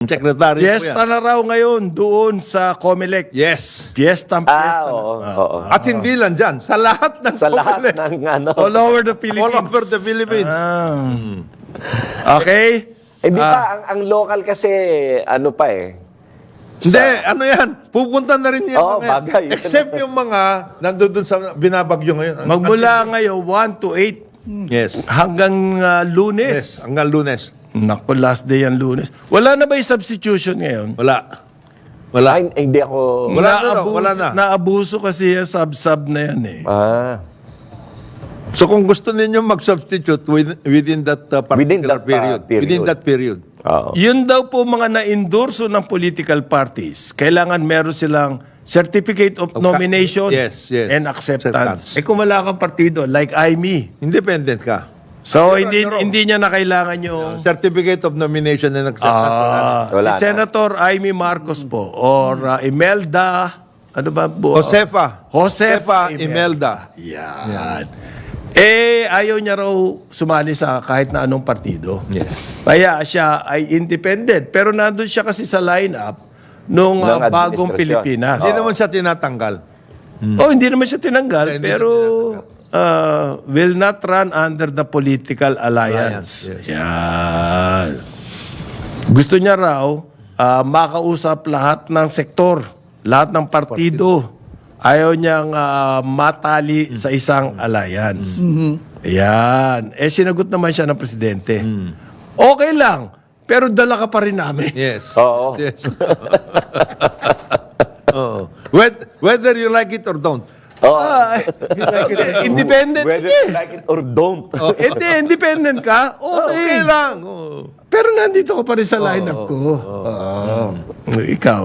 Secretary po Fiesta yan. na raw ngayon doon sa Comelec. Yes. Fiesta ang Ah, fiesta. na. oo, oo. At hindi lang dyan. Sa lahat ng Sa lahat Comelec. ng ano. All over the All Philippines. over the Philippines. Ah. Okay. Eh di Ah. ba, ang, ang local kasi, ano pa eh. Hindi, ano yan? Pupunta na rin yan. Oo, mga yan. bagay. Except yung mga nandun sa binabagyo ngayon. Magmula ngayon 1 to 8 Yes. hanggang ah, Yes. lunes. Hanggang lunes. Naku, last day ang lunes. Wala na ba yung substitution ngayon? Wala. Wala. Ay, hindi ako... Wala na Naabuso- wala na. Naabuso kasi yung sub-sub na yan eh. Ah, So kung gusto ninyo mag-substitute within, within that uh, particular Within that, uh, period, period. within that period. oo. Yun daw po mga na-endorso ng political parties. Kailangan meron silang certificate of, Of ca- nomination Yes, yes. and acceptance. Acceptance. Eh kung wala kang partido, like IME. Independent ka. So Pero- hindi pero- hindi niya na kailangan yung Certificate of nomination na. Ah, Wala si na. Senator Amy Marcos po or uh, Imelda ano ba po? Josefa. Josefa Imelda. Yan. Eh, ayaw niya raw sumali sa kahit na anong partido. Yes. Kaya siya ay independent. Pero nandun siya kasi sa lineup nung uh, Ng bagong administrasyon. Pilipinas. Hindi naman siya tinatanggal. Oh, hindi naman siya tinanggal, hindi pero uh, will not run under the political alliance. Alliance, Yan. Gusto niya raw uh, makausap lahat ng sektor, lahat ng partido. Ayaw niyang uh, matali sa isang alliance. Yan. Eh, sinagot naman siya ng presidente. Okay lang, pero dala ka pa rin namin. Yes. Oo. Yes. Oo. Whether you like it or don't. Oo. Ah, independent. Whether you like it or don't. Hindi, independent ka? Okay. Okay lang. Oo. Pero nandito ka pa rin sa lineup ko. Oo. Ikaw.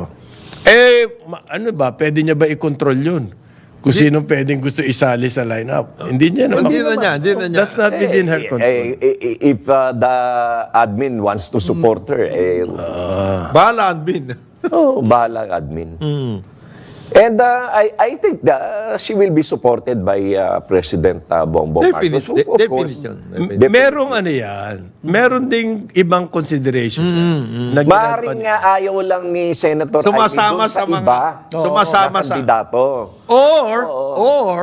Eh, ano ba? Pwede niya ba i-control yun? Kung sino pwedeng gusto isali sa lineup. Hindi niya naman. Hindi na niya, hindi na niya. That's not within her control. Eh, eh, eh, if uh, the admin wants to support her, eh, Bahala, Admin. oh, bahala admin. Hmm. And uh, I, I think that uh, she will be supported by uh, President uh, Bongbong Marcos. Definition. Of- course. Definition. Definition. Merong ano yan. Meron ding ibang consideration. na Maring ginagawa- nga ayaw lang ni Senator Sumasama Ivy dun sa mga- iba sumasama na sa- kandidato. Or, or,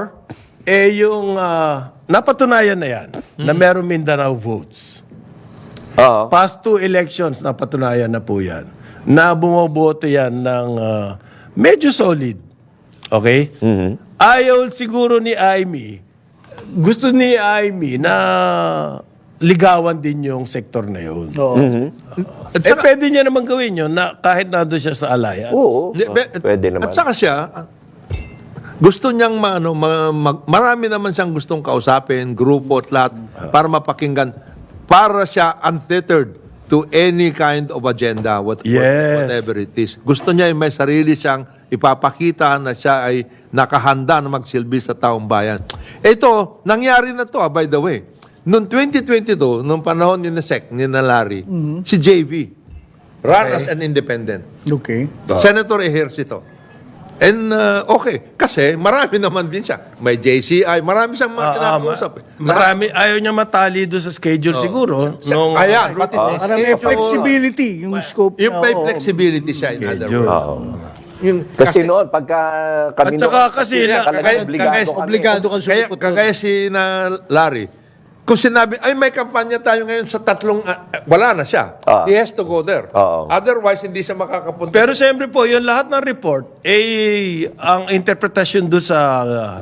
eh yung ah, napatunayan na yan na meron Mindanao votes. Oo. Past two elections, napatunayan na po yan, na bumoboto yan ng ah, medyo solid. Okay? Ayaw siguro ni Amy, gusto ni Amy na ligawan din yung sektor na yun. At Eh, saka, pwede niya naman gawin yun na kahit nandun siya sa alliance. Oo. Be- Pwede naman. At saka siya, gusto niyang maano, ma, mag- marami naman siyang gustong kausapin, grupo at lahat, para mapakinggan, para siya untethered to any kind of agenda, what, Yes. whatever it is. Gusto niya yung may sarili siyang ipapakita na siya ay nakahanda na magsilbi sa taong bayan. Ito, nangyari na to, ah, by the way. Noong 2022, nung panahon ni Nasek, ni Larry, si JV, ran as an independent. Okay. Senator Ejercito. And uh, okay, kasi marami naman din siya. May JCI, marami siyang mga ah, kinakausap. eh. Marami, ayaw niya matali doon sa schedule siguro. Nung, Ayan, pati Para may flexibility yung scope. yung may oo. flexibility siya in other words. Oo. Yung, Kasi noon, pagka kami At saka noon, kasi talagang na- kagaya- obligado kami. Obligado kang kaya, kagaya si na Larry, kung sinabi, ay may kampanya tayo ngayon sa tatlong, ah, wala na siya. Ah. He has to go there. Oo. Otherwise, hindi siya makakapunta. Pero siyempre po, yung lahat ng report, eh, ang interpretasyon doon sa uh,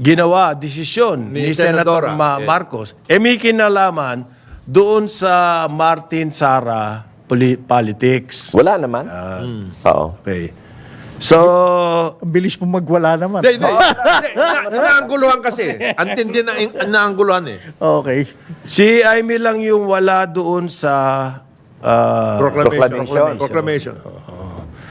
ginawa, desisyon ni, Ni Senator Senadora, Ma- yes. Marcos, eh may kinalaman doon sa Martin Sara poli- politics. Wala naman. Ah. Oo. Okay. So, Ang bilis mo magwala naman. Hindi, hindi. Hindi, ina- Inaangguluhan kasi. Antindi na inaangguluhan eh. Okay. si Amy lang yung wala doon sa uh, Proclamation. Proclamation. Proclamation.